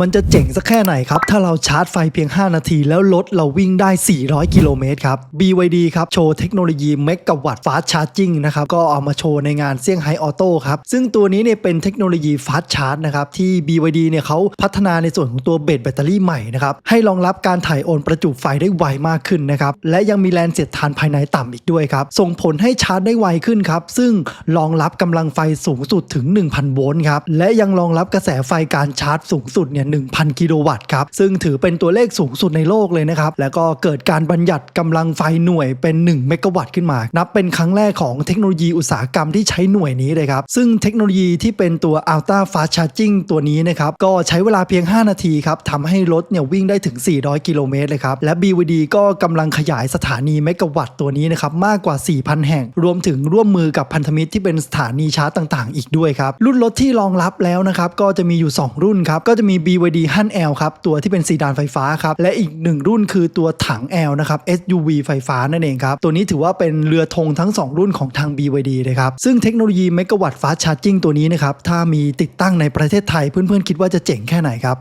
มันจะเจ๋งสักแค่ไหนครับ ถ้าเราชาร์จไฟเพียง 5 นาที แล้วรถเราวิ่งได้ 400 กิโลเมตรครับ BYD ครับ โชว์เทคโนโลยีเมกะวัตต์ฟาสชาร์จิ่งนะครับ ก็เอามาโชว์ในงานเซี่ยงไฮ้ออโต้ครับ ซึ่งตัวนี้เนี่ยเป็นเทคโนโลยีฟาสชาร์จนะครับ ที่ BYD เนี่ยเขาพัฒนาในส่วนของตัวเบตแบตเตอรี่ใหม่นะครับ ให้รองรับการถ่ายโอนประจุไฟได้ไวมากขึ้นนะครับ และยังมีแรงเสียดทานภายในต่ำอีกด้วยครับ ส่งผลให้ชาร์จได้ไวขึ้นครับ ซึ่งรองรับกำลังไฟสูงสุดถึง 1,000 โวลต์ครับ และยังรองรับกระแสไฟการชาร์จสูงสุดเนี่ย1,000 กิโลวัตต์ครับ ซึ่งถือเป็นตัวเลขสูงสุดในโลกเลยนะครับ แล้วก็เกิดการบัญญัติกำลังไฟหน่วยเป็น 1 เมกะวัตต์ขึ้นมา นับเป็นครั้งแรกของเทคโนโลยีอุตสาหกรรมที่ใช้หน่วยนี้เลยครับ ซึ่งเทคโนโลยีที่เป็นตัว Ultra Fast Charging ตัวนี้นะครับ ก็ใช้เวลาเพียง 5 นาทีครับทำให้รถเนี่ยวิ่งได้ถึง 400 กิโลเมตรเลยครับ และ BYD ก็กำลังขยายสถานีเมกะวัตต์ตัวนี้นะครับมากกว่า 4,000 แห่ง รวมถึงร่วมมือกับพันธมิตรที่เป็นสถานีชาร์จต่าง ๆ อีกด้วยครับรุ่นรถที่รองรับแล้วนะครับก็จะมีอยู่ 2 รุ่นครับก็จะมี BYD ฮั่น L ครับ ตัวที่เป็นซีดานไฟฟ้าครับ และอีกหนึ่งรุ่นคือตัวถัง L นะครับ SUV ไฟฟ้านั่นเองครับ ตัวนี้ถือว่าเป็นเรือธงทั้ง 2 รุ่นของทาง BYD เลยครับ ซึ่งเทคโนโลยีเมกะวัตต์ฟาชาร์จิ่งตัวนี้นะครับ ถ้ามีติดตั้งในประเทศไทยเพื่อนๆ คิดว่าจะเจ๋งแค่ไหนครับ